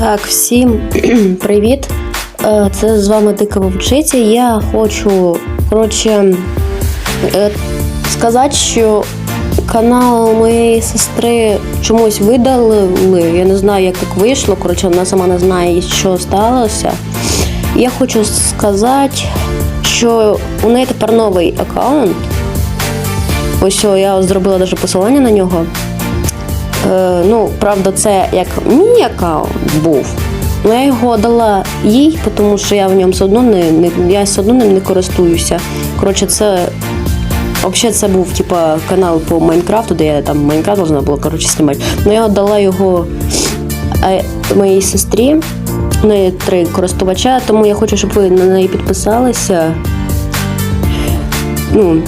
Так, всім привіт. Е, Це з вами Дика Вовчиця. Я хочу, коротше, е, сказати, що канал моєї сестри чомусь видалили. Я не знаю, як так вийшло. Коротше, вона сама не знає, що сталося. Я хочу сказати, що у неї тепер новий аккаунт. Ось я зробила навіть посилання на нього. Е, ну, правда, це як мій аккаунт був. Ну, я його дала їй, тому що я в ньому все одно не, не я все одно ним не користуюся. Коротше, це взагалі це був типа канал по Майнкрафту, де я там Майнкрафт должна була коротше, знімати. Ну я дала його е, моїй сестрі. У неї три користувача, тому я хочу, щоб ви на неї підписалися. Ну,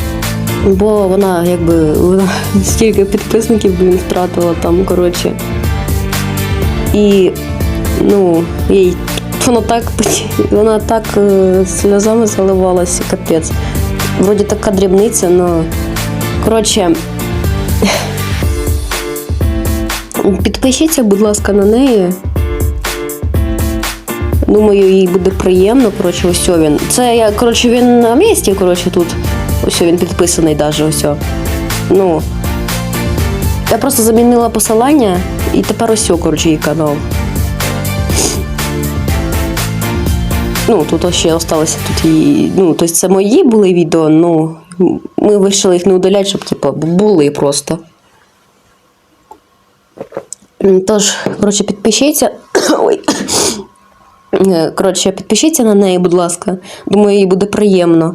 Бо вона якби вона стільки підписників блін, втратила там, коротше. І ну, їй вона так вона так е, сльозами заливалася, капець. Вроді така дрібниця, але коротше. Підпишіться, будь ласка, на неї. Думаю, їй буде приємно. Коротше, ось він. Це я, коротше, він на місці, коротше, тут. Ось він підписаний даже ось. Ну. Я просто замінила посилання і тепер ось, коротше, її канал. Ну, тут ще залишилося тут і. Ну, тобто це мої були відео, ну ми вирішили їх не удаляти, щоб типу, були просто. Тож, коротше, підпишіться. Ой. Е, Коротше, підпишіться на неї, будь ласка. Думаю, їй буде приємно.